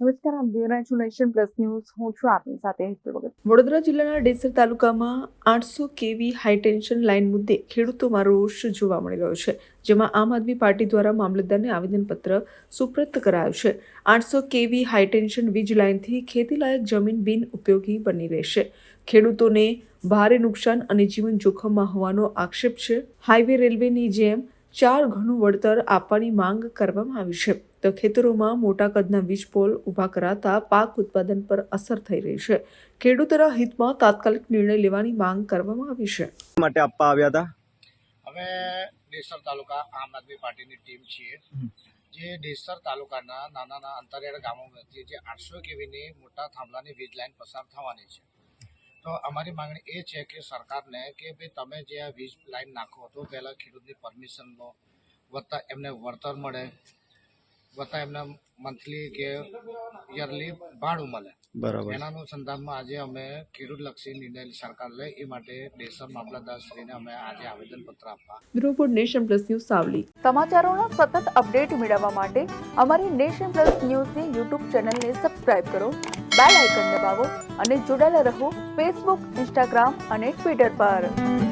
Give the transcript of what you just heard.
નમસ્કાર આપ જોઈ નેશન પ્લસ ન્યૂઝ. હું છું આપની સાથે ભગત. વડોદરા જિલ્લાના ડેસર તાલુકામાં આઠસો કેવી હાઈટેન્શન લાઇન મુદ્દે ખેડૂતોમાં રોષ જોવા મળી રહ્યો છે, જેમાં આમ આદમી પાર્ટી દ્વારા મામલતદારને આવેદનપત્ર સુપ્રત કરાયું છે. આઠસો કેવી હાઈટેન્શન વીજ લાઇનથી ખેતીલાયક જમીન બિન ઉપયોગી બની રહેશે. ખેડૂતોને ભારે નુકસાન અને જીવન જોખમમાં હોવાનો આક્ષેપ છે. હાઈવે રેલવેની જેમ ચાર ઘણું વળતર આપવાની માંગ કરવામાં આવી છે. તો ખેતરોમાં મોટા કદના વીજ પોલ ઊભા કરાતા પાક ઉત્પાદન પર અસર થઈ રહી છે. ખેડૂતોના હિતમાં તાત્કાલિક નિર્ણય લેવાની માંગ કરવામાં આવી છે. માટે આપવા આવ્યા હતા? અમે ડેસર તાલુકા આમ આદમી પાર્ટીની ટીમ છીએ. જે દેસર તાલુકાના નાના નાના અંતરિયાળ ગામોમાંથી જે આઠસો કેવીની મોટા થાંભલાની વીજ લાઇન પસાર થવાની છે. તો અમારી માંગણી એ છે કે સરકારને કે ભાઈ તમે જે આ વીજ લાઈન નાખો તો પહેલાં ખેડૂતની પરમિશન લો, વત્તા એમને વળતર મળે વત્તા એમને મંથલી કે યરલી ભાડું મળે. બરાબર. એના અનુસંધાનમાં આજે અમે ખેડૂતલક્ષી નિર્ણય સરકાર લે એ માટે દેશમ મામલતદાર શ્રીને અમે આજે આવેદનપત્ર આપવા. Bureau report nation plus news Savli. સમાચારોના સતત અપડેટ મેળવવા માટે અમારી નેશન પ્લસ ન્યૂઝની યુટ્યુબ ચેનલને સબસ્ક્રાઇબ કરો બેલ આઇકન દબાવો અને જોડાયેલા રહો ફેસબુક ઇન્સ્ટાગ્રામ અને ટ્વિટર પર.